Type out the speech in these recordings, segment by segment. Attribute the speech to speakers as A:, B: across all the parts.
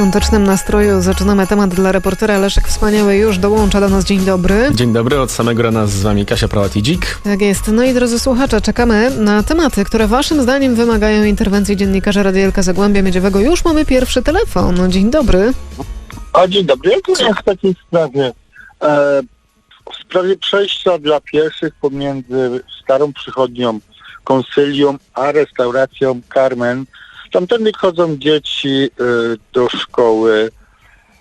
A: Świątecznym nastroju zaczynamy temat dla reportera. Leszek Wspaniały już dołącza do nas. Dzień dobry.
B: Dzień dobry, od samego rana z wami Kasia Prałat-Dzik.
A: Tak jest. No i drodzy słuchacze, czekamy na tematy, które waszym zdaniem wymagają interwencji dziennikarza Radielka Zagłębia Miedziowego. Już mamy pierwszy telefon. Dzień dobry.
C: A dzień dobry. Ja tu w takiej sprawie. E, w sprawie przejścia dla pieszych pomiędzy starą przychodnią konsylium a restauracją Carmen. Tamtędy chodzą dzieci e, do szkoły.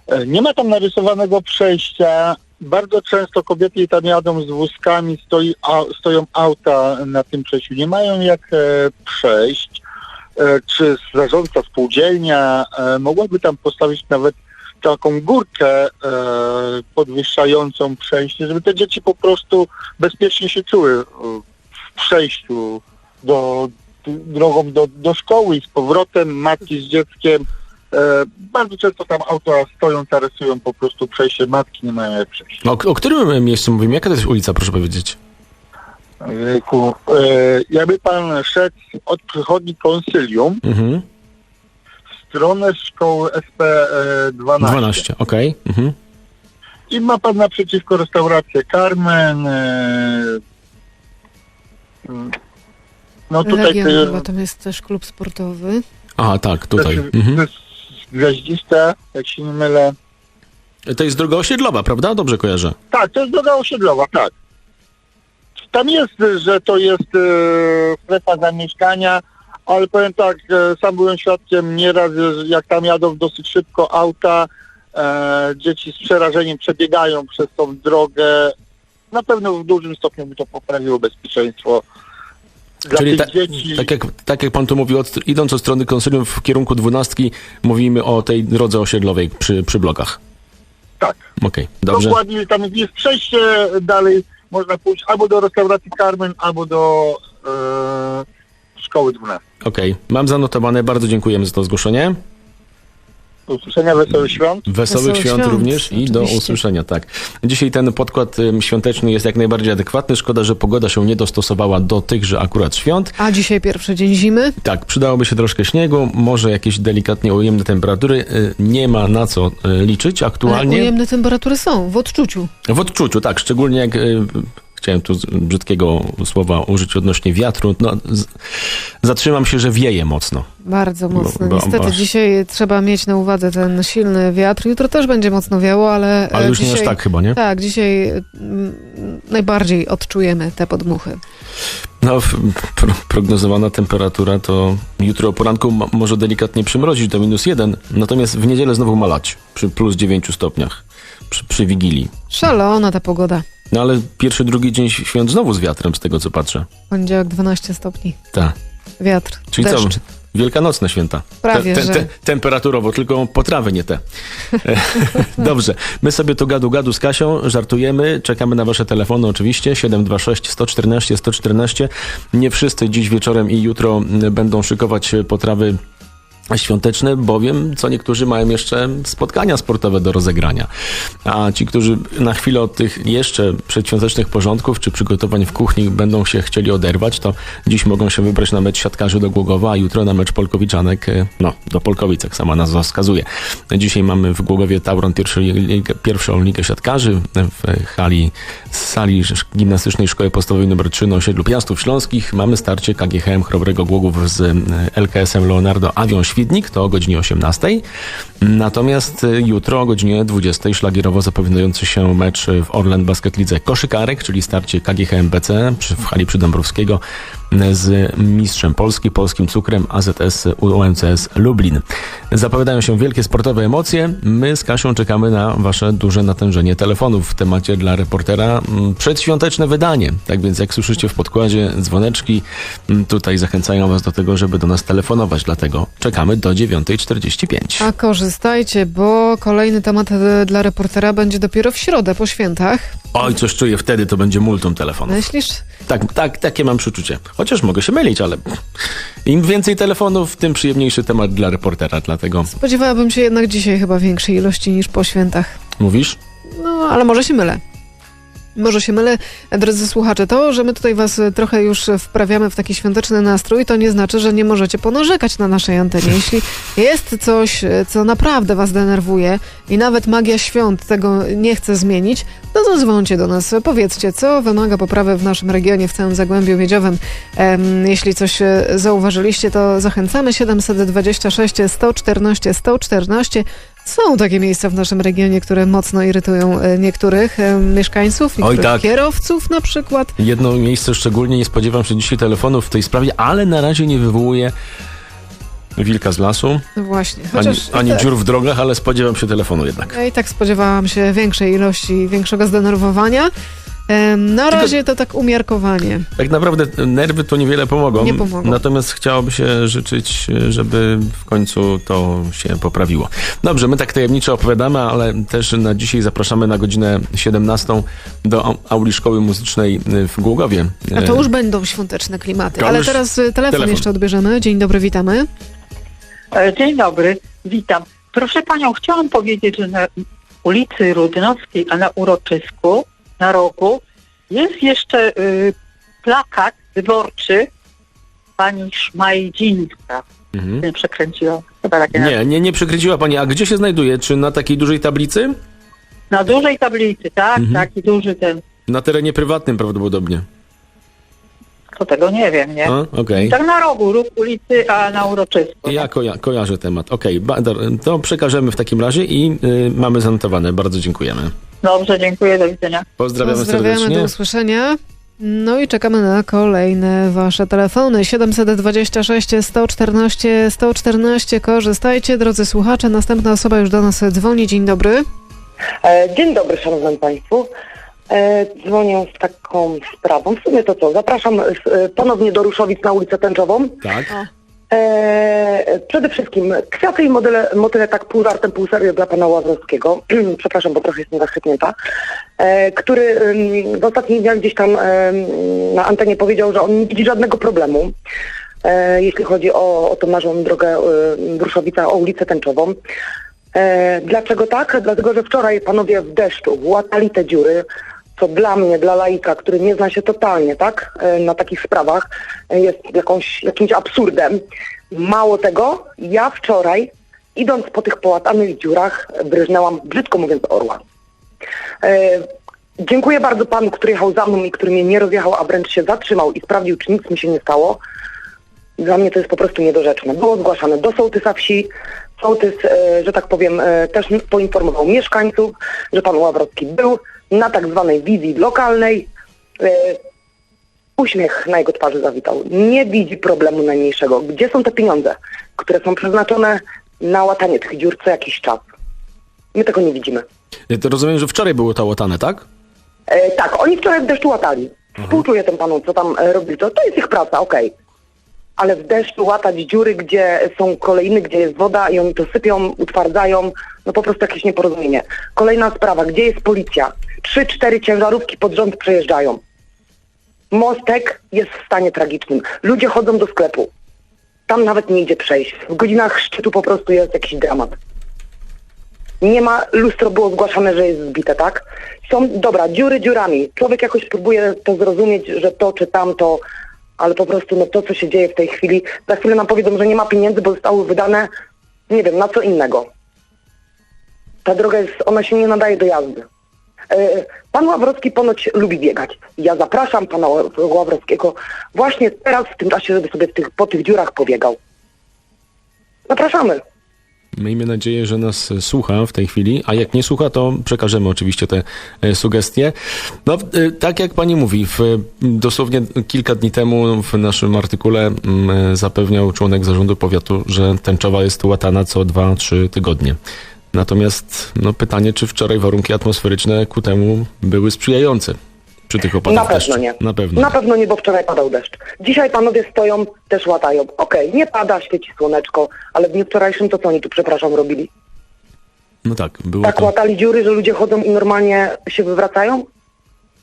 C: E, nie ma tam narysowanego przejścia. Bardzo często kobiety tam jadą z wózkami, stoi, a, stoją auta na tym przejściu. Nie mają jak e, przejść. E, czy zarządca spółdzielnia mogłaby tam postawić nawet taką górkę e, podwyższającą przejście, żeby te dzieci po prostu bezpiecznie się czuły w przejściu do, drogą do, do szkoły i z powrotem, matki z dzieckiem. E, bardzo często tam auta stoją, zarysują po prostu przejście, matki nie mają jak przejść.
B: O, o którym miejscu mówimy? Jaka to jest ulica, proszę powiedzieć?
C: E, jakby pan szedł od przychodni konsylium
B: Mhm.
C: w stronę szkoły SP e, 12.
B: 12, okej. Mhm.
C: I ma pan naprzeciwko restaurację Carmen. E, no tutaj
A: Legion,
C: te,
A: chyba tam jest też klub sportowy.
B: Aha, tak, tutaj.
C: znaczy,
B: Mhm.
C: to jest gwiaździsta, jak się nie mylę.
B: To jest droga osiedlowa, prawda? Dobrze kojarzę.
C: Tak, to jest droga osiedlowa, tak. Tam jest, że to jest e, strefa zamieszkania, ale powiem tak, e, sam byłem świadkiem nieraz, jak tam jadą dosyć szybko auta, e, dzieci z przerażeniem przebiegają przez tą drogę. Na pewno w dużym stopniu by to poprawiło bezpieczeństwo dla
B: Czyli ta,
C: dzieci.
B: tak, jak, tak jak pan tu mówił, od, idąc od strony konsylium w kierunku dwunastki, mówimy o tej drodze osiedlowej przy, przy blokach.
C: Tak.
B: Okej, dobrze.
C: Dokładnie, tam jest przejście dalej, można pójść albo do restauracji Carmen, albo do e, szkoły 12.
B: Okej, mam zanotowane, bardzo dziękujemy za to zgłoszenie.
C: Do usłyszenia, wesołych świąt.
B: Wesołych
A: Wesołych
B: świąt,
A: świąt,
B: również i do
A: oczywiście.
B: usłyszenia, tak. Dzisiaj ten podkład świąteczny jest jak najbardziej adekwatny. Szkoda, że pogoda się nie dostosowała do tychże akurat świąt.
A: A dzisiaj pierwszy dzień zimy.
B: Tak, przydałoby się troszkę śniegu, może jakieś delikatnie ujemne temperatury. Y, Nie ma na co y, liczyć
A: Ale
B: aktualnie.
A: ujemne temperatury są w odczuciu.
B: W odczuciu, tak, szczególnie jak y, chciałem tu brzydkiego słowa użyć odnośnie wiatru. No, z, zatrzymam się, że wieje mocno.
A: Bardzo mocno.
B: bo-
A: Niestety
B: bo-
A: dzisiaj trzeba mieć na uwadze ten silny wiatr. Jutro też będzie mocno wiało, ale,
B: Ale
A: e,
B: już
A: dzisiaj,
B: nie aż tak chyba, nie?
A: Tak, dzisiaj najbardziej odczujemy te podmuchy.
B: No, pro, prognozowana temperatura to jutro o poranku ma, może delikatnie przymrozić do minus jeden, natomiast w niedzielę znowu malać przy plus 9 stopniach przy, przy Wigilii.
A: Szalona ta pogoda.
B: No ale pierwszy, drugi dzień świąt znowu z wiatrem, z tego co patrzę.
A: Poniedziałek 12 stopni.
B: Tak.
A: Wiatr,
B: Czyli
A: deszcz.
B: co? Wielkanocne święta.
A: Prawie, że.
B: temperaturowo, tylko potrawy nie te. Dobrze. My sobie tu gadu gadu z Kasią, żartujemy, czekamy na wasze telefony oczywiście, 726 114 114. Nie wszyscy dziś wieczorem i jutro będą szykować potrawy świąteczne, bowiem co niektórzy mają jeszcze spotkania sportowe do rozegrania. A ci, którzy na chwilę od tych jeszcze przedświątecznych porządków czy przygotowań w kuchni będą się chcieli oderwać, to dziś mogą się wybrać na mecz siatkarzy do Głogowa, a jutro na mecz Polkowiczanek, e, no, do Polkowic, jak sama nazwa wskazuje. Dzisiaj mamy w Głogowie Tauron pierwszą ligę, siatkarzy w hali, sali gimnastycznej Szkoły Podstawowej nr 3 na osiedlu Piastów Śląskich. Mamy starcie KGHM Chrobrego Głogów z e, LKS-em Leonardo Avion Świdnik, to o godzinie 18. Natomiast e, jutro o godzinie 20 szlagierowo zapowiadający się mecz w Orlen Basket Lidze Koszykarek, czyli starcie KGHM BC w hali Przydąbrowskiego z mistrzem Polski, polskim cukrem AZS UMCS Lublin. Zapowiadają się wielkie sportowe emocje. My z Kasią czekamy na wasze duże natężenie telefonów w temacie dla reportera mm, przedświąteczne wydanie. Tak więc jak słyszycie w podkładzie dzwoneczki, mm, tutaj zachęcają was do tego, żeby do nas telefonować. Dlatego czekamy do 9.45.
A: A korzystajcie, bo kolejny temat e, dla reportera będzie dopiero w środę po świętach.
B: Oj, coś czuję, wtedy to będzie multum telefonów.
A: Myślisz?
B: Tak, tak, takie mam przeczucie. Chociaż mogę się mylić, ale im więcej telefonów, tym przyjemniejszy temat dla reportera. Dlatego
A: Spodziewałabym się jednak dzisiaj chyba większej ilości niż po świętach.
B: mówisz?
A: No, ale może się mylę. Może się mylę, drodzy słuchacze. To, że my tutaj was trochę już wprawiamy w taki świąteczny nastrój, to nie znaczy, że nie możecie ponarzekać na naszej antenie. Jeśli jest coś, co naprawdę was denerwuje i nawet magia świąt tego nie chce zmienić, no to dzwońcie do nas. Powiedzcie, co wymaga poprawy w naszym regionie, w całym Zagłębiu Miedziowym. Jeśli coś e, zauważyliście, to zachęcamy 726 114 114. Są takie miejsca w naszym regionie, które mocno irytują e, niektórych e, mieszkańców, niektórych
B: tak.
A: kierowców na przykład.
B: Jedno miejsce szczególnie nie spodziewam się dzisiaj telefonów w tej sprawie, ale na razie nie wywołuje wilka z lasu,
A: No Właśnie.
B: ani, ani
A: te-
B: dziur w drogach, ale spodziewam się telefonu jednak.
A: ja i tak spodziewałam się większej ilości, większego zdenerwowania. Na
B: Tylko-
A: razie to tak umiarkowanie.
B: Tak naprawdę nerwy to niewiele pomogą.
A: Nie pomogą.
B: Natomiast chciałoby się życzyć, żeby w końcu to się poprawiło. Dobrze, my tak tajemniczo opowiadamy, ale też na dzisiaj zapraszamy na godzinę 17 do Au- Auli Szkoły Muzycznej w Głogowie.
A: A to już będą świąteczne klimaty. Ale teraz e, telefon,
B: telefon.
A: jeszcze odbierzemy. Dzień dobry, witamy.
D: E, Dzień dobry, witam. Proszę panią, chciałam powiedzieć, że na ulicy Rudnowskiej, a na uroczysku, na rogu, jest jeszcze y, plakat wyborczy pani Szmajdzińska.
B: Mhm.
D: Nie przekręciłam. Chyba takie
B: Nie, nie, nie przekręciła pani. A gdzie się znajduje? Czy na takiej dużej tablicy?
D: Na, dużej tablicy, tak?
B: Mhm.
D: Taki duży ten.
B: Na terenie prywatnym prawdopodobnie.
D: To tego nie wiem, nie?
B: A, okej.
D: Tak na rogu, róg ulicy, a na uroczysku.
B: Ja koja kojarzę temat. Okej, do- to przekażemy w takim razie i y, mamy zanotowane. Bardzo dziękujemy.
D: Dobrze, dziękuję, do widzenia.
B: Pozdrawiamy,
A: Pozdrawiamy,
B: serdecznie.
A: do usłyszenia. No i czekamy na kolejne wasze telefony. 726 114 114. Korzystajcie, drodzy słuchacze. Następna osoba już do nas dzwoni. Dzień dobry.
E: E, Dzień dobry, szanowni państwu. E, Dzwonię z taką sprawą. W sumie to co? Zapraszam e, ponownie do Ruszowic na ulicę Tęczową.
B: Tak.
E: E, przede wszystkim kwiaty i modele, tak pół żartem, pół serio dla pana Ławrowskiego. Przepraszam, bo trochę jestem zachwytnięta. E, który ym, w ostatnich dniach gdzieś tam em, na antenie powiedział, że on nie widzi żadnego problemu. E, jeśli chodzi o, o tą naszą drogę e, Ruszowica, o ulicę Tęczową. E, dlaczego tak? Dlatego, że wczoraj panowie w deszczu łatali te dziury, co dla mnie, dla laika, który nie zna się totalnie, tak, e, na takich sprawach, e, jest jakąś, jakimś absurdem. Mało tego, ja wczoraj, idąc po tych połatanych dziurach, bryżnęłam, brzydko mówiąc, orła. E, dziękuję bardzo panu, który jechał za mną i który mnie nie rozjechał, a wręcz się zatrzymał i sprawdził, czy nic mi się nie stało. Dla mnie to jest po prostu niedorzeczne. Było zgłaszane do sołtysa wsi. Sołtys, e, że tak powiem, e, też poinformował mieszkańców, że pan Ławrowski był na tak zwanej wizji lokalnej. E, uśmiech na jego twarzy zawitał. Nie widzi problemu najmniejszego. Gdzie są te pieniądze, które są przeznaczone na łatanie tych dziur co jakiś czas? My tego nie widzimy.
B: To rozumiem, że wczoraj było to łatane, tak?
E: E, tak, oni wczoraj w deszczu łatali. Współczuję tym panom, co tam e, robili. To, to jest ich praca, okej. Ale w deszczu łatać dziury, gdzie są kolejny, gdzie jest woda i oni to sypią, utwardzają, no po prostu jakieś nieporozumienie. Kolejna sprawa, gdzie jest policja? Trzy, cztery ciężarówki pod rząd przejeżdżają. Mostek jest w stanie tragicznym. Ludzie chodzą do sklepu. Tam nawet nie idzie przejść. W godzinach szczytu po prostu jest jakiś dramat. Nie ma, lustro było zgłaszane, że jest zbite, tak? Są, dobra, dziury dziurami. Człowiek jakoś próbuje to zrozumieć, że to czy tamto, ale po prostu no to, co się dzieje w tej chwili, za chwilę nam powiedzą, że nie ma pieniędzy, bo zostały wydane, nie wiem, na co innego. Ta droga jest, ona się nie nadaje do jazdy. E, Pan Ławrowski ponoć lubi biegać. Ja zapraszam pana Ła- Ławrowskiego właśnie teraz w tym czasie, żeby sobie tych, po tych dziurach pobiegał. Zapraszamy.
B: Miejmy nadzieję, że nas słucha w tej chwili, a jak nie słucha, to przekażemy oczywiście te e, sugestie. No, e, tak jak pani mówi, w, dosłownie kilka dni temu w naszym artykule m, e, zapewniał członek zarządu powiatu, że tęczowa jest łatana co 2-3 tygodnie. Natomiast no, pytanie, czy wczoraj warunki atmosferyczne ku temu były sprzyjające przy tych opadach
E: Na pewno
B: deszczu?
E: nie.
B: Na pewno.
E: Na pewno nie, bo wczoraj padał deszcz. Dzisiaj panowie stoją, też łatają. Okej, nie pada, świeci słoneczko, ale w dniu wczorajszym to co oni tu, przepraszam, robili?
B: No tak, było
E: Tak
B: to.
E: łatali dziury, że ludzie chodzą i normalnie się wywracają?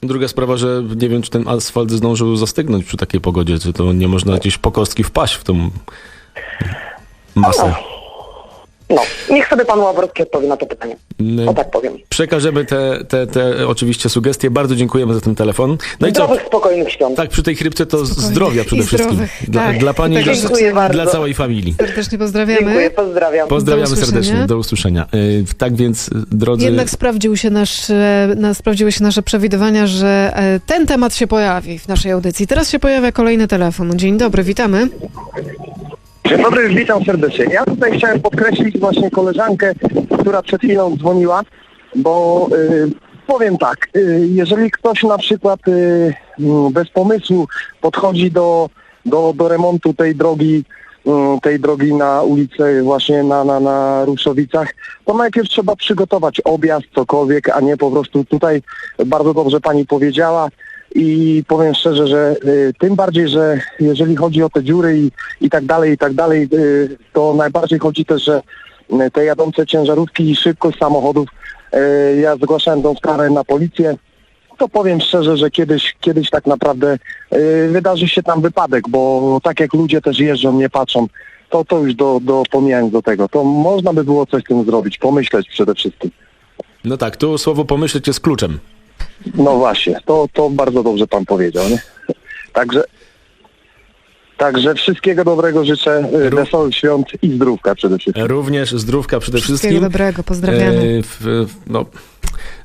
B: Druga sprawa, że nie wiem, czy ten asfalt zdążył zastygnąć przy takiej pogodzie, czy to nie można jakieś po kostki wpaść w tą masę.
E: No, niech sobie pan Ławrowski odpowie na to pytanie.
B: Mm,
E: O tak powiem.
B: Przekażemy te, te, te oczywiście sugestie. Bardzo dziękujemy za ten telefon. No i co?
E: Zdrowych, spokojnych świąt.
B: Tak, przy tej chrypce to
A: Spokojnie.
B: zdrowia przede
A: I
B: wszystkim.
A: zdrowych,
B: Dla,
A: tak.
B: dla pani i
A: Tego
B: dla, dla całej familii.
A: Serdecznie pozdrawiamy.
E: Dziękuję, pozdrawiam.
B: Pozdrawiamy
A: Do
B: serdecznie, do usłyszenia. Y, Tak więc, drodzy...
A: Jednak sprawdził się nasz, na, sprawdziły się nasze przewidywania, że e, ten temat się pojawi w naszej audycji. Teraz się pojawia kolejny telefon. Dzień dobry, witamy.
F: Dzień dobry, witam serdecznie. Ja tutaj chciałem podkreślić właśnie koleżankę, która przed chwilą dzwoniła, bo y, powiem tak, y, jeżeli ktoś na przykład y, mm, bez pomysłu podchodzi do, do, do remontu tej drogi, mm, tej drogi na ulicy właśnie na, na, na Ruszowicach, to najpierw trzeba przygotować objazd, cokolwiek, a nie po prostu tutaj bardzo dobrze pani powiedziała, i powiem szczerze, że y, tym bardziej, że jeżeli chodzi o te dziury i, i tak dalej, i tak dalej, y, to najbardziej chodzi też, że y, te jadące ciężarówki i szybkość samochodów, y, ja zgłaszałem tą sprawę na policję, to powiem szczerze, że kiedyś, kiedyś tak naprawdę y, wydarzy się tam wypadek, bo tak jak ludzie też jeżdżą, nie patrzą, to, to już do, do pomijając do tego, to można by było coś z tym zrobić, pomyśleć przede wszystkim.
B: No tak, tu słowo pomyśleć jest kluczem.
F: No właśnie, to, to bardzo dobrze pan powiedział, nie? Także, także wszystkiego dobrego życzę, y,
B: Ró-
F: wesołych świąt i zdrówka przede wszystkim.
B: Również zdrówka przede
A: Wszystkiego
B: wszystkim.
A: dobrego, pozdrawiamy.
B: E, w, w, no,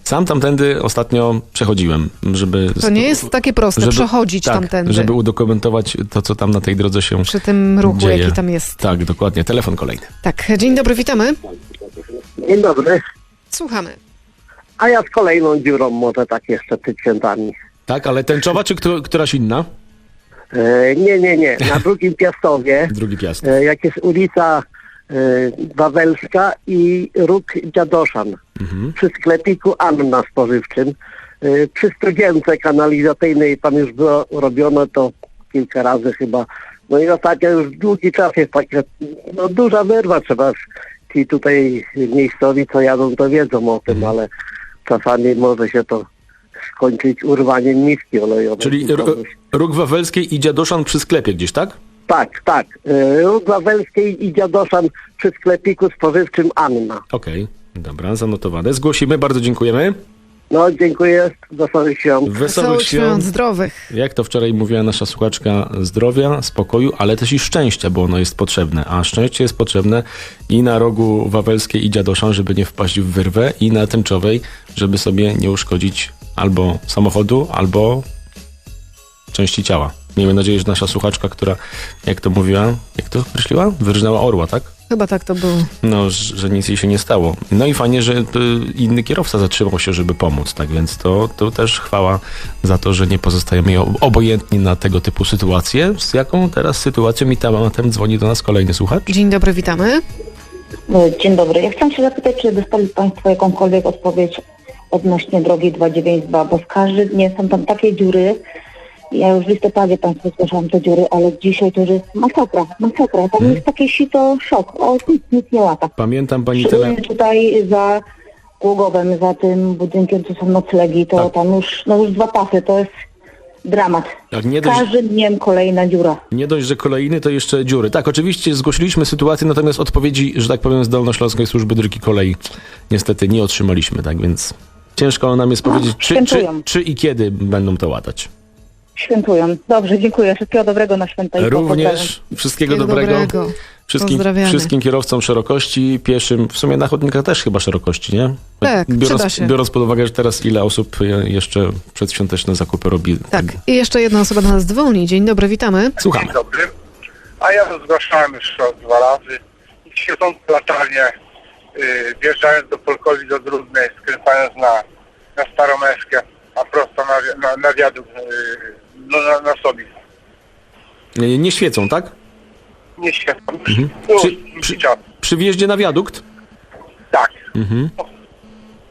B: sam tamtędy ostatnio przechodziłem, żeby...
A: To nie jest takie proste, przechodzić
B: tak,
A: tamtędy
B: żeby udokumentować to, co tam na tej drodze się
A: przy tym ruchu,
B: dzieje.
A: jaki tam jest.
B: Tak, dokładnie. Telefon kolejny.
A: Tak, dzień dobry, witamy.
G: Dzień dobry.
A: Słuchamy.
G: A ja z kolejną dziurą może tak jeszcze przed świętami.
B: Tak, ale tęczowa czy któ- któraś inna?
G: E, nie, nie, nie. Na drugim Piastowie,
B: Drugi piast.
G: e, jak jest ulica e, Wawelska i róg Dziadoszan.
B: Mhm.
G: Przy sklepiku Anna Spożywczym. E, przy studience kanalizacyjnej tam już było robione to kilka razy chyba. No i ostatnio już długi czas jest takie, no duża wyrwa trzeba. Ci tutaj miejscowi, co jadą, to wiedzą o tym,
B: Mhm.
G: ale czasami może się to skończyć urwaniem miski olejowej.
B: Czyli róg Wawelskiej i Dziadoszan przy sklepie gdzieś, tak?
G: Tak, tak. E, Róg Wawelskiej i Dziadoszan przy sklepiku spożywczym Anna.
B: Okej, dobra, zanotowane. Zgłosimy, bardzo dziękujemy.
G: No, dziękuję. Wesołych świąt.
B: Wesołych
A: świąt. zdrowych.
B: Jak to wczoraj mówiła nasza słuchaczka, zdrowia, spokoju, ale też i szczęścia, bo ono jest potrzebne. A szczęście jest potrzebne i na rogu Wawelskiej i Dziadoszan, żeby nie wpaść w wyrwę, i na tęczowej, żeby sobie nie uszkodzić albo samochodu, albo części ciała. Miejmy nadzieję, że nasza słuchaczka, która, jak to mówiła, jak to określiła? Wyrżnęła orła, tak?
A: Chyba tak to było.
B: No, że nic jej się nie stało. No i fajnie, że y, inny kierowca zatrzymał się, żeby pomóc, tak więc to, to też chwała za to, że nie pozostajemy obojętni na tego typu sytuacje, z jaką teraz sytuacją i tematem dzwoni do nas kolejny słuchacz.
A: Dzień dobry, witamy.
H: E, Dzień dobry. Ja chciałam się zapytać, czy dostali Państwo jakąkolwiek odpowiedź odnośnie drogi 292, bo z każdym dniem są tam takie dziury. Ja już w listopadzie Państwu zgłaszałam te dziury, ale dzisiaj to już jest masakra, masakra. Tam
B: Hmm.
H: jest takie sito szok. O, nic, nic nie lata.
B: Pamiętam pani tyle.
H: Tutaj za Głogowem, za tym budynkiem, co są noclegi, to
B: Tak.
H: tam już, no już dwa pasy, to jest dramat.
B: Jak nie dość,
H: każdym dniem kolejna dziura.
B: nie dość, że kolejny, to jeszcze dziury. Tak, oczywiście zgłosiliśmy sytuację, natomiast odpowiedzi, że tak powiem, z Dolnośląskiej Służby Dróg i Kolei niestety nie otrzymaliśmy, tak więc ciężko nam jest powiedzieć, czy, czy,
H: świętują.
B: czy i kiedy będą to łatać.
H: Świętują. Dobrze, dziękuję. Wszystkiego dobrego na święta i.
B: Również wszystkiego
A: Wszystkiego
B: dobrego.
A: dobrego.
B: Wszystkim, wszystkim kierowcom szerokości, pieszym, w sumie na chodnikach też chyba szerokości, nie?
A: Tak,
B: biorąc,
A: się.
B: biorąc pod uwagę, że teraz ile osób je- jeszcze przedświąteczne zakupy robi.
A: Tak, i jeszcze jedna osoba do nas dzwoni. Dzień dobry, witamy.
B: Słuchamy.
I: dobry. A ja zgłaszałem już dwa razy
C: świecące latarnie, y, wjeżdżając do Polkowi do Drudnej, skręcając na, na Starą Eskę, a prosto na, na, na wiadukt y, no, na, na sobie.
B: Nie, nie świecą, tak?
C: Nie świecą.
B: Mhm.
C: No,
B: Przy-
C: przy,
B: przy- wjeździe na wiadukt?
C: Tak,
B: Mhm.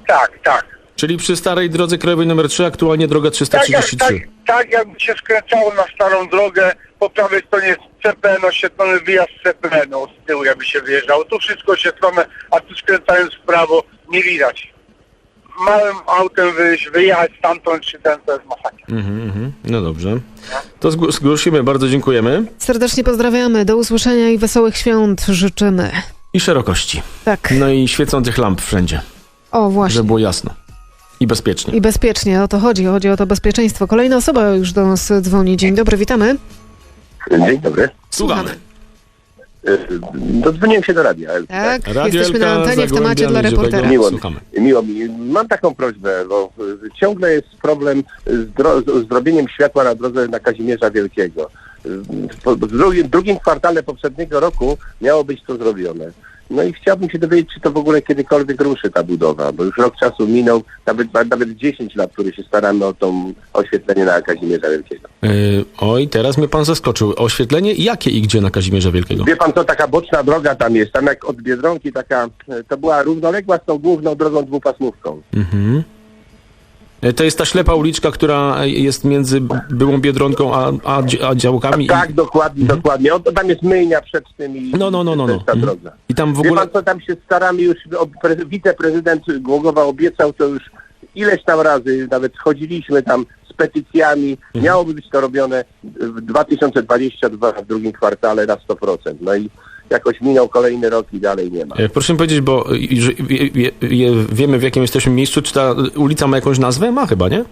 C: tak, tak.
B: Czyli przy starej drodze krajowej nr 3, aktualnie droga
C: Tak jak, tak,
B: 333.
C: tak jakby się skręcało na starą drogę, po prawej stronie jest CPN, oświetlony wyjazd z CPN, z tyłu jakby się wyjeżdżało. Tu wszystko oświetlone, a tu skręcając w prawo nie widać. Małym autem wyjść, wyjechać stamtąd, czy ten, to jest masakra.
B: Mhm, mhm. No dobrze. To zgł- zgłosimy, bardzo dziękujemy.
A: Serdecznie pozdrawiamy, do usłyszenia i wesołych świąt życzymy.
B: I szerokości.
A: Tak,
B: No i świecących lamp wszędzie,
A: o właśnie.
B: żeby było jasno. I bezpiecznie.
A: I bezpiecznie, o to chodzi, chodzi o to bezpieczeństwo. Kolejna osoba już do nas dzwoni. Dzień dobry, witamy.
J: Dzień dobry.
B: Słuchamy.
J: Dodzwoniłem się do radia.
A: Tak,
B: Radio
A: jesteśmy na antenie w temacie dla reportera.
J: Miło. Miło mi. Mam taką prośbę, bo y, ciągle jest problem z, dro- z zrobieniem światła na drodze na Kazimierza Wielkiego. W drugim, drugim kwartale poprzedniego roku miało być to zrobione. No i chciałbym się dowiedzieć, czy to w ogóle kiedykolwiek ruszy ta budowa, bo już rok czasu minął, nawet, nawet 10 lat, które się staramy o to oświetlenie na Kazimierza Wielkiego.
B: Yy, oj, teraz mnie pan zaskoczył. Oświetlenie jakie i gdzie na Kazimierza Wielkiego?
J: Wie pan co, taka boczna droga tam jest, tam jak od Biedronki taka, y, to była równoległa z tą główną drogą dwupasmówką.
B: Mhm. Yy, To jest ta ślepa uliczka, która jest między byłą Biedronką a, a, a działkami.
J: Tak, dokładnie, dokładnie. O, tam jest myjnia przed tym i
B: No, no, no, no, no. Mhm.
J: droga.
B: I tam w
J: Wie
B: ogóle...
J: pan co, tam się staramy już, o, pre, wiceprezydent Głogowa obiecał to już ileś tam razy, nawet chodziliśmy tam z petycjami,
B: Mhm.
J: miałoby być to robione w 2022 w drugim kwartale na 100%. No i jakoś minął kolejny rok i dalej nie ma.
B: E, Proszę mi powiedzieć, bo e, wiemy w jakim jesteśmy miejscu, czy ta ulica ma jakąś nazwę? Ma chyba, nie?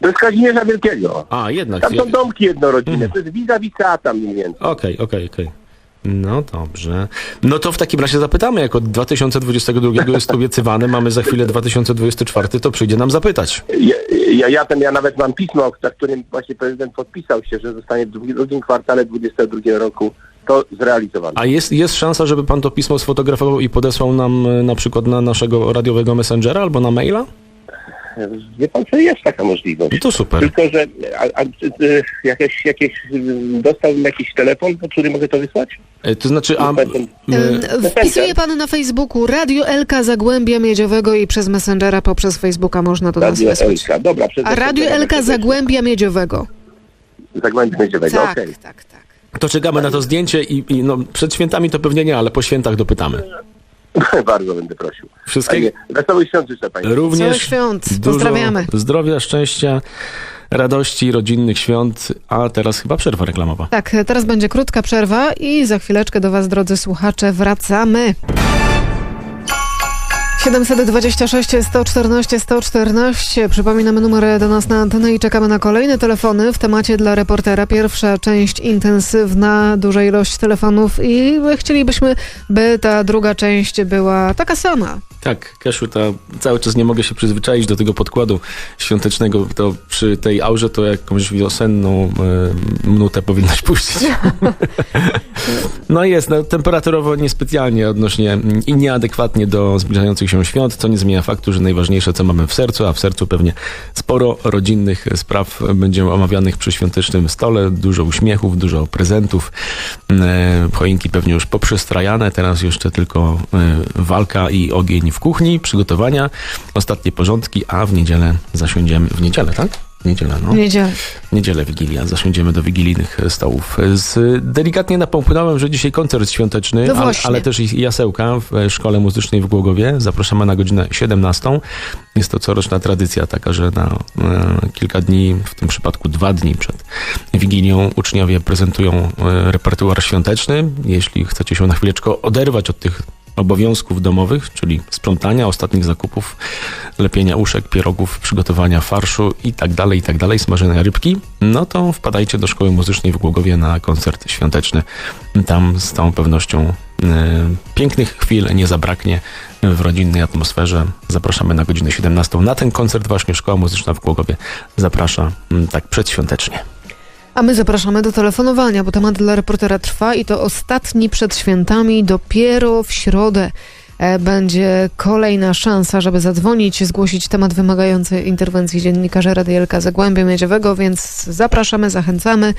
J: To jest Kazimierza Wielkiego.
B: A, jednak.
J: Tam są domki jednorodzinne,
B: Mhm.
J: to jest vis-a-vis teatra mniej więcej.
B: Okej, okej, okej. No dobrze. No to w takim razie zapytamy, jak od 2022 jest obiecywane, mamy za chwilę 2024, to przyjdzie nam zapytać.
J: Ja, ja, ja, ten, ja nawet mam pismo, za którym właśnie prezydent podpisał się, że zostanie w drugim kwartale 2022 roku to zrealizowane.
B: A jest, jest szansa, żeby pan to pismo sfotografował i podesłał nam e, na przykład na naszego radiowego messengera albo na maila?
J: Wie pan, co jest taka możliwość.
B: No to super.
J: Tylko, że a, a, y, jakieś, jakieś, y, dostałbym jakiś telefon, po który mogę to wysłać?
B: E, To znaczy, a... E,
A: Wpisuje pan na Facebooku Radio Elka Zagłębia Miedziowego i przez Messengera poprzez Facebooka można do nas
J: Radio
A: wysłać.
J: Elka, dobra. Przez
A: A Radio Elka Zagłębia Miedziowego.
J: Zagłębia Miedziowego,
A: Tak,
J: okej.
A: tak, tak.
B: To czekamy na to zdjęcie i, i no, przed świętami to pewnie nie, ale po świętach dopytamy.
J: Bardzo będę prosił.
B: Wszystkiego
J: wesołych świąt życzę Państwu.
B: również
A: świąt. Pozdrawiamy.
B: zdrowia, szczęścia, radości, rodzinnych świąt, a teraz chyba przerwa reklamowa.
A: Tak, teraz będzie krótka przerwa i za chwileczkę do Was, drodzy słuchacze, wracamy. 726 114 114. Przypominamy numer do nas na antenę i czekamy na kolejne telefony w temacie dla reportera. Pierwsza część intensywna, duża ilość telefonów i chcielibyśmy, by ta druga część była taka sama.
B: Tak, Kasiu, ta, cały czas nie mogę się przyzwyczaić do tego podkładu świątecznego. To przy tej aurze to jakąś wiosenną e, minutę powinnaś puścić. no jest, no, temperaturowo niespecjalnie odnośnie i nieadekwatnie do zbliżających się świąt, co nie zmienia faktu, że najważniejsze, co mamy w sercu, a w sercu pewnie sporo rodzinnych spraw będzie omawianych przy świątecznym stole, dużo uśmiechów, dużo prezentów, e, choinki pewnie już poprzestrajane, teraz jeszcze tylko e, walka i ogień w kuchni, przygotowania, ostatnie porządki, a w niedzielę zasiądziemy, w niedzielę, tak? W niedzielę, no.
A: Niedzielę.
B: Niedzielę Wigilia, zasiądziemy do wigilijnych stołów. Z, delikatnie napomknąłem, że dzisiaj koncert świąteczny,
A: No
B: ale, ale też i jasełka w Szkole Muzycznej w Głogowie. Zapraszamy na godzinę 17. Jest to coroczna tradycja taka, że na e, kilka dni, w tym przypadku dwa dni przed Wigilią uczniowie prezentują e, repertuar świąteczny. Jeśli chcecie się na chwileczkę oderwać od tych obowiązków domowych, czyli sprzątania, ostatnich zakupów, lepienia uszek, pierogów, przygotowania farszu i tak dalej, i tak smażenia rybki, no to wpadajcie do Szkoły Muzycznej w Głogowie na koncert świąteczny. Tam z całą pewnością e, pięknych chwil nie zabraknie w rodzinnej atmosferze. Zapraszamy na godzinę 17. Na ten koncert właśnie Szkoła Muzyczna w Głogowie zaprasza mm, tak przedświątecznie.
A: A my zapraszamy do telefonowania, bo temat dla reportera trwa i to ostatni przed świętami. Dopiero w środę e, będzie kolejna szansa, żeby zadzwonić, zgłosić temat wymagający interwencji dziennikarza Radielka Zagłębia Miedziowego, więc zapraszamy, zachęcamy.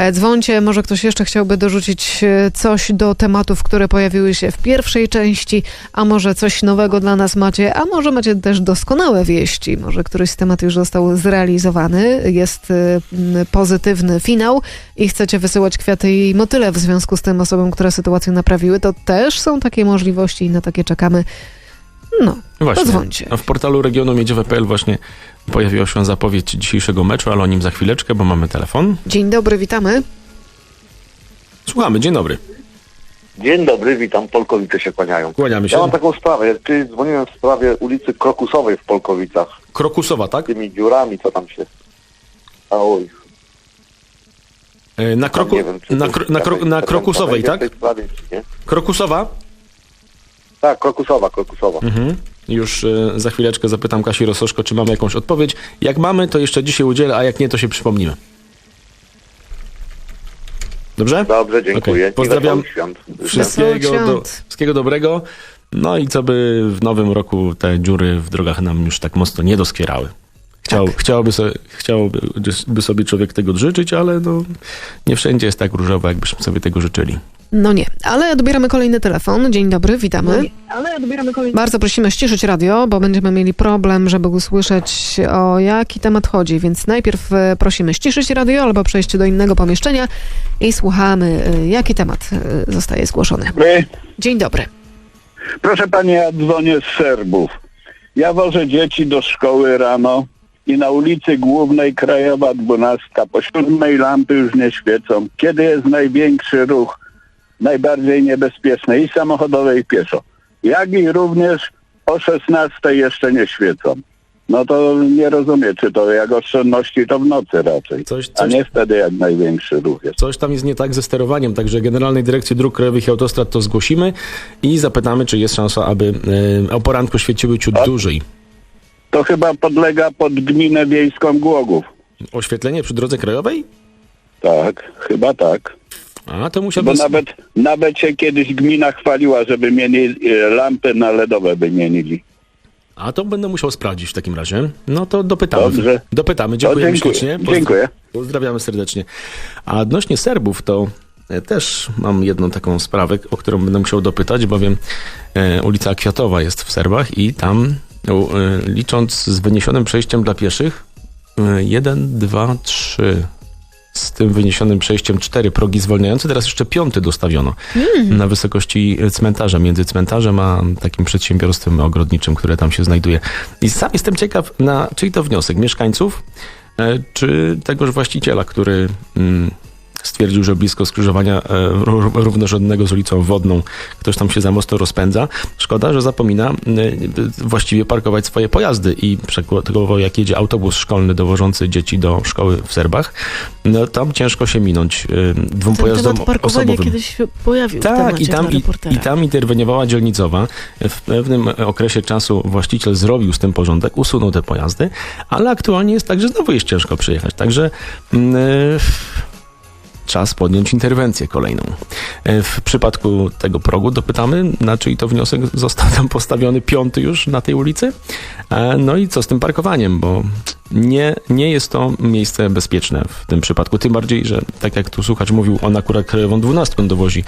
A: E, Dzwońcie, może ktoś jeszcze chciałby dorzucić e, coś do tematów, które pojawiły się w pierwszej części, a może coś nowego dla nas macie, a może macie też doskonałe wieści, może któryś z tematów już został zrealizowany, jest e, pozytywny finał i chcecie wysyłać kwiaty i motyle w związku z tym osobom, które sytuację naprawiły, to też są takie możliwości i na takie czekamy. No,
B: Właśnie.
A: Podzwońcie.
B: A W portalu regionu miedziowe.pl właśnie pojawiła się zapowiedź dzisiejszego meczu, ale o nim za chwileczkę, bo mamy telefon.
A: dzień dobry, witamy.
B: Słuchamy, dzień dobry.
K: Dzień dobry, witam. Polkowice się kłaniają.
B: Kłaniamy się.
K: Ja mam taką sprawę. Ty dzwoniłem w sprawie ulicy Krokusowej w Polkowicach.
B: Krokusowa, tak?
K: Tymi dziurami, co tam się... A oj,
B: E, Na, kroku,
K: nie wiem, czy
B: na, kro, na, kro, na Krokusowej, tak?
K: sprawie?
B: Krokusowa?
K: Tak, Krokusowa, Krokusowa.
B: Mhm. Już e, za chwileczkę zapytam Kasi Rososzko, czy mamy jakąś odpowiedź. Jak mamy, to jeszcze dzisiaj udzielę, a jak nie, to się przypomnimy. Dobrze?
K: Dobrze, dziękuję.
B: Okej, pozdrawiam. Wszystkiego, do, wszystkiego dobrego. No i co by w nowym roku te dziury w drogach nam już tak mocno nie doskwierały. Chciał,
A: Tak.
B: chciałoby, sobie, chciałoby by sobie człowiek tego życzyć, ale no, nie wszędzie jest tak różowo, jakbyśmy sobie tego życzyli.
A: No nie, ale odbieramy kolejny telefon. Dzień dobry, witamy.
E: Ale odbieramy kolejny
A: Bardzo prosimy ściszyć radio, bo będziemy mieli problem, żeby usłyszeć o jaki temat chodzi, więc najpierw e, prosimy ściszyć radio albo przejść do innego pomieszczenia i słuchamy, e, jaki temat e, zostaje zgłoszony. Dzień dobry.
C: proszę pani, ja dzwonię z Serbów. Ja wożę dzieci do szkoły rano i na ulicy Głównej Krajowa 12 po siódmej lampy już nie świecą. Kiedy jest największy ruch, najbardziej niebezpieczny i samochodowy i pieszo. Jak i również o 16 jeszcze nie świecą. No to nie rozumiem, czy to jak oszczędności to w nocy raczej,
B: Coś,
C: a
B: coś,
C: nie wtedy jak największy ruch jest.
B: coś tam jest nie tak ze sterowaniem, także Generalnej Dyrekcji Dróg Krajowych i Autostrad to zgłosimy i zapytamy, czy jest szansa, aby e, o poranku świeciły ciut
C: A-
B: dłużej.
C: To chyba podlega pod gminę wiejską Głogów.
B: Oświetlenie przy drodze krajowej?
C: Tak, chyba tak.
B: A, to
C: Bo
B: musiałbym...
C: nawet, nawet się kiedyś gmina chwaliła, żeby mieli e, lampy na LEDowe wymienili.
B: A to będę musiał sprawdzić w takim razie. No to dopytamy.
C: Dobrze.
B: Dopytamy. Dziękujemy
C: dziękuję.
B: ślicznie. Pozdra-
C: Dziękuję.
B: Pozdrawiamy serdecznie. A odnośnie Serbów, to e, też mam jedną taką sprawę, o którą będę musiał dopytać, bowiem e, ulica Kwiatowa jest w Serbach i tam, licząc z wyniesionym przejściem dla pieszych, e, jeden, dwa, trzy. Z tym wyniesionym przejściem cztery progi zwolniające, teraz jeszcze piąty dostawiono na wysokości cmentarza, między cmentarzem a takim przedsiębiorstwem ogrodniczym, które tam się znajduje. I sam jestem ciekaw, na czyj to wniosek? Mieszkańców, e, czy tegoż właściciela, który mm, stwierdził, że blisko skrzyżowania e, ró- równorzędnego z ulicą Wodną ktoś tam się za mocno rozpędza. Szkoda, że zapomina e, właściwie parkować swoje pojazdy i przykładowo jak jedzie autobus szkolny dowożący dzieci do szkoły w Serbach, no tam ciężko się minąć e, dwóm
L: Ten
B: pojazdom
L: temat
B: osobowym.
L: kiedyś się pojawił
B: Tak, i tam, i, i tam interweniowała dzielnicowa. W pewnym okresie czasu właściciel zrobił z tym porządek, usunął te pojazdy, ale aktualnie jest tak, że znowu jest ciężko przyjechać. Także mm, czas podjąć interwencję kolejną. E, W przypadku tego progu dopytamy, na czyj to wniosek został tam postawiony piąty już na tej ulicy. E, No i co z tym parkowaniem, bo nie, nie jest to miejsce bezpieczne w tym przypadku. Tym bardziej, że tak jak tu słuchacz mówił, on akurat krajową 12 dowozi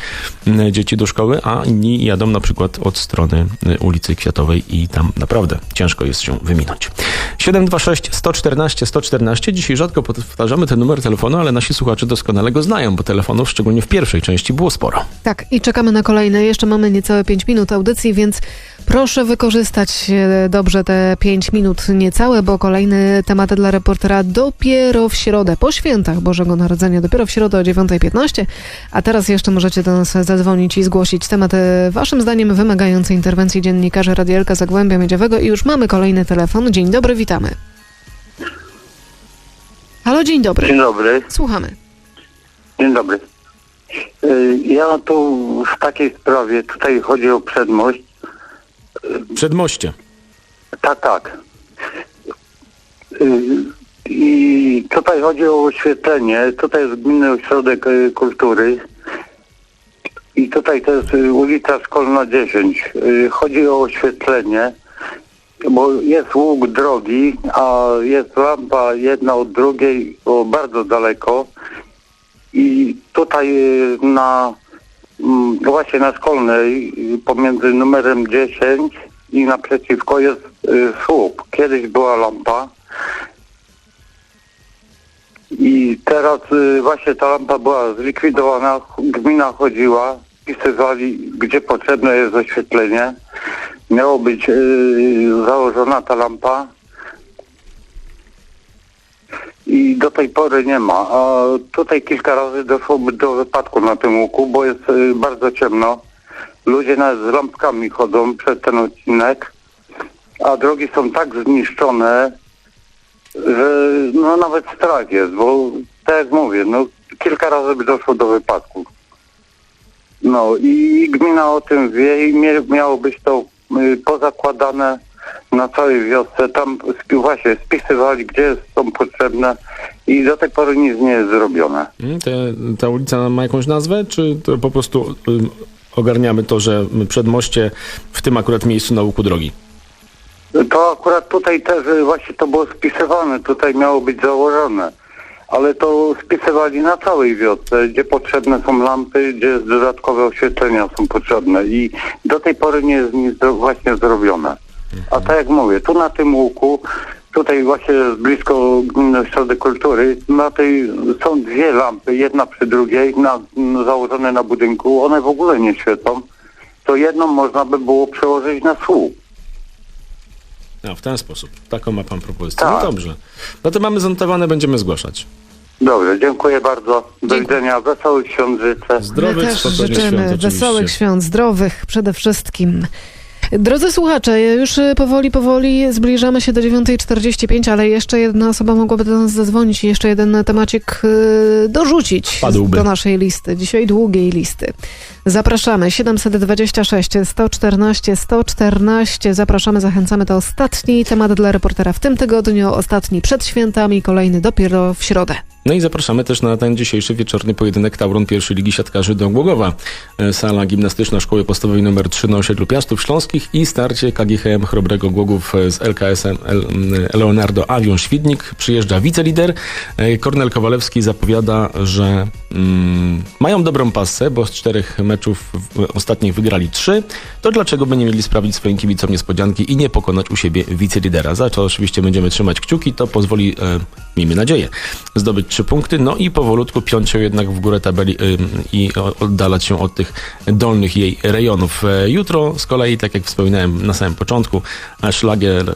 B: m, dzieci do szkoły, a inni jadą na przykład od strony y, ulicy Kwiatowej i tam naprawdę ciężko jest się wyminąć. 726 114 114. Dzisiaj rzadko powtarzamy ten numer telefonu, ale nasi słuchacze doskonale go znają, bo telefonów, szczególnie w pierwszej części, było sporo.
A: Tak, i czekamy na kolejne. Jeszcze mamy niecałe 5 minut audycji, więc proszę wykorzystać e, dobrze te 5 minut niecałe, bo kolejny temat dla reportera dopiero w środę, po świętach Bożego Narodzenia, dopiero w środę o 9.15. A teraz jeszcze możecie do nas zadzwonić i zgłosić temat e, waszym zdaniem wymagający interwencji dziennikarza Radielka Zagłębia Miedziowego i już mamy kolejny telefon. Dzień dobry, witamy. Halo, dzień dobry.
K: Dzień dobry.
A: Słuchamy.
K: Dzień dobry. Y, Ja tu w takiej sprawie, tutaj chodzi o przedmość.
B: Przedmoście.
K: Tak, tak. Y, I tutaj chodzi o oświetlenie. Tutaj jest Gminny Ośrodek y, Kultury. I tutaj to jest y, ulica Szkolna 10. Y, Chodzi o oświetlenie, bo jest łuk drogi, a jest lampa jedna od drugiej o bardzo daleko. I tutaj na właśnie na Szkolnej pomiędzy numerem 10 i naprzeciwko jest y, słup. Kiedyś była lampa. I teraz y, właśnie ta lampa była zlikwidowana, gmina chodziła, pisywali, gdzie potrzebne jest oświetlenie. Miało być y, założona ta lampa i do tej pory nie ma. A tutaj kilka razy doszło do wypadku na tym łuku, bo jest y, bardzo ciemno. Ludzie nawet z lampkami chodzą przez ten odcinek, a drogi są tak zniszczone, że no nawet strach jest, bo tak jak mówię, no kilka razy by doszło do wypadku. No i gmina o tym wie i miało być to y, pozakładane na całej wiosce. Tam właśnie spisywali, gdzie są potrzebne i do tej pory nic nie jest zrobione.
B: Mm, Te, ta ulica ma jakąś nazwę, czy to po prostu ym, ogarniamy to, że przedmoście w tym akurat miejscu na łuku drogi?
K: To akurat tutaj też y, właśnie to było spisywane, tutaj miało być założone. Ale to spisywali na całej wiosce, gdzie potrzebne są lampy, gdzie dodatkowe oświetlenia są potrzebne i do tej pory nie jest nic właśnie zrobione. A tak jak mówię, tu na tym łuku, tutaj właśnie blisko Ośrodek Kultury, na tej są dwie lampy, jedna przy drugiej, na, założone na budynku, one w ogóle nie świecą. To jedną można by było przełożyć na słup.
B: A, w ten sposób. Taką ma pan propozycję.
K: Tak.
B: No dobrze. No to mamy zanotowane, będziemy zgłaszać.
K: Dobrze, dziękuję bardzo. Do
A: Dziękuję.
K: widzenia. Wesołych świąt życzę.
B: Zdrowych,
A: My też życzymy
B: świąt oczywiście.
A: wesołych świąt, zdrowych przede wszystkim. Drodzy słuchacze, już y, powoli, powoli zbliżamy się do 9.45, ale jeszcze jedna osoba mogłaby do nas zadzwonić i jeszcze jeden temacik y, dorzucić do naszej listy, dzisiaj długiej listy. Zapraszamy 726 114 114. Zapraszamy, zachęcamy. To ostatni temat dla reportera w tym tygodniu, ostatni przed świętami, kolejny dopiero w środę.
B: No i zapraszamy też na ten dzisiejszy wieczorny pojedynek Tauron pierwszej ligi siatkarzy do Głogowa. E, Sala gimnastyczna Szkoły Podstawowej nr 3 na osiedlu Piastów Śląskich i starcie KGHM Chrobrego Głogów e, z LKS-em m, Leonardo Avion Świdnik. Przyjeżdża wicelider. E, Kornel Kowalewski zapowiada, że mm, mają dobrą pasę, bo z czterech meczów ostatnich wygrali trzy. To dlaczego by nie mieli sprawić swoim kibicom niespodzianki i nie pokonać u siebie wicelidera? Za to oczywiście będziemy trzymać kciuki. To pozwoli, e, miejmy nadzieję, zdobyć trzy punkty, no i powolutku piąć się jednak w górę tabeli i oddalać się od tych dolnych jej rejonów. E, Jutro z kolei, tak jak wspominałem na samym początku, e, szlagier,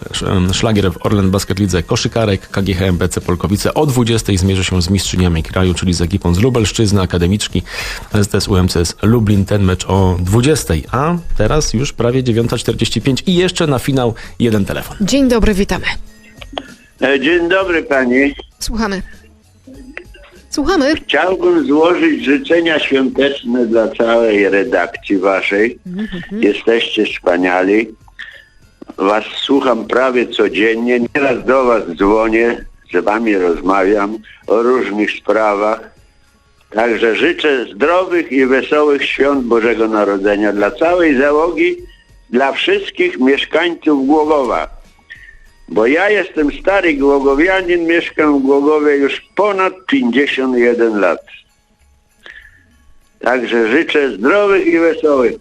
B: szlagier w Orlen Basket Lidze Koszykarek, KGHM BC Polkowice o 20 zmierzy się z mistrzyniami kraju, czyli z ekipą z Lubelszczyzny, Akademiczki STS UMCS Lublin, ten mecz o 20, a teraz już prawie 9.45 i jeszcze na finał jeden telefon.
A: Dzień dobry, witamy.
L: E, Dzień dobry pani.
A: Słuchamy. Słuchamy.
L: Chciałbym złożyć życzenia świąteczne dla całej redakcji waszej. Jesteście wspaniali. Was słucham prawie codziennie. Nieraz do was dzwonię, z wami rozmawiam o różnych sprawach. Także życzę zdrowych i wesołych świąt Bożego Narodzenia dla całej załogi, dla wszystkich mieszkańców Głogowa. Bo ja jestem stary głogowianin, mieszkam w Głogowie już ponad 51 lat. Także życzę zdrowych i wesołych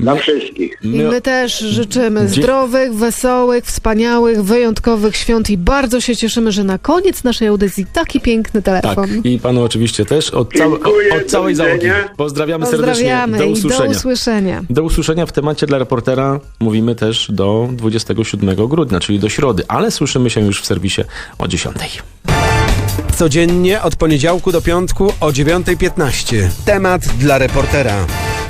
L: dla wszystkich.
A: I my też życzymy
B: Dzie-
A: zdrowych, wesołych, wspaniałych, wyjątkowych świąt i bardzo się cieszymy, że na koniec naszej audycji taki piękny
B: Tak,
A: telefon.
B: i panu oczywiście też od,
L: Dziękuję,
B: od całej załogi.
L: widzenia.
B: Pozdrawiamy serdecznie.
A: Pozdrawiamy
B: Do
A: i
B: usłyszenia.
A: do usłyszenia.
B: Do usłyszenia w temacie dla reportera mówimy też do 27 grudnia, czyli do środy, ale słyszymy się już w serwisie o 10.
M: Codziennie od poniedziałku do piątku o 9.15. Temat dla reportera.